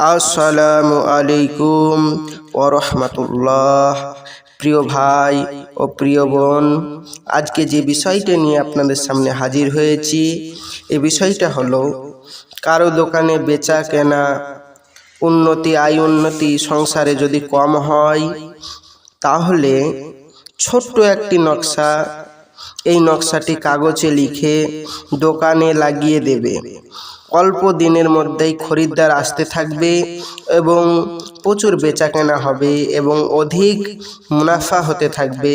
আসসালামু আলাইকুম ওরহমতুল্লাহ প্রিয় ভাই ও প্রিয় বোন, আজকে যে বিষয়টা নিয়ে আপনাদের সামনে হাজির হয়েছি এই বিষয়টা হলো, কারও দোকানে বেচা কেনা, উন্নতি, আয় উন্নতি সংসারে যদি কম হয়, তাহলে ছোট্ট একটি নকশা, এই নকশাটি কাগজে লিখে দোকানে লাগিয়ে দেবে। অল্প দিনের মধ্যেই খরিদ্দার আসতে থাকবে এবং প্রচুর বেচা কেনা হবে এবং অধিক মুনাফা হতে থাকবে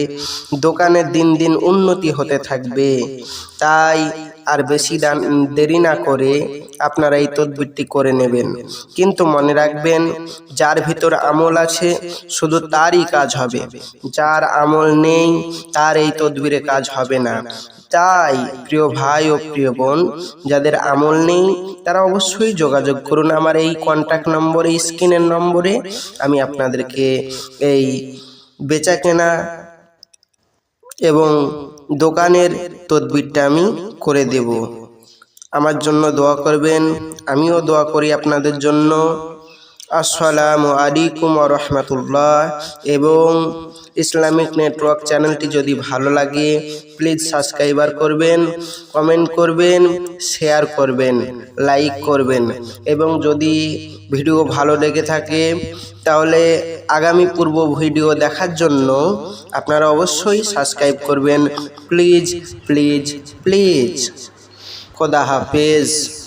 দোকানের দিন দিন উন্নতি হতে থাকবে। তাই আর বেশি দান দেরি না করে আপনারা এই তদবিরটি করে নেবেন। কিন্তু মনে রাখবেন, যার ভিতর আমল আছে, শুধু তারই কাজ হবে। যার আমল নেই, তার এই তদবিরে কাজ হবে না। তাই, প্রিয় ভাই ও প্রিয় বোন, যাদের আমল নেই, তারা অবশ্যই যোগাযোগ করুন আমার এই কন্ট্যাক্ট নম্বরে স্ক্রিনের নম্বরে আমি আপনাদেরকে এই বেচা কেনা এবং দোকানের তদবিরটা আমি করে দেব। আমার জন্য দোয়া করবেন আমিও দোয়া করি আপনাদের জন্য। আসসালামু আলাইকুম রহমতুল্লাহ। এবং ইসলামিক নেটওয়ার্ক চ্যানেলটি যদি ভালো লাগে, প্লিজ সাবস্ক্রাইবার করবেন, কমেন্ট করবেন, শেয়ার করবেন, লাইক করবেন। এবং যদি ভিডিও ভালো লেগে থাকে, তাহলে আগামী পূর্ব ভিডিও দেখার জন্য আপনারা অবশ্যই সাবস্ক্রাইব করবেন। Please please please. খোদা হাফেজ।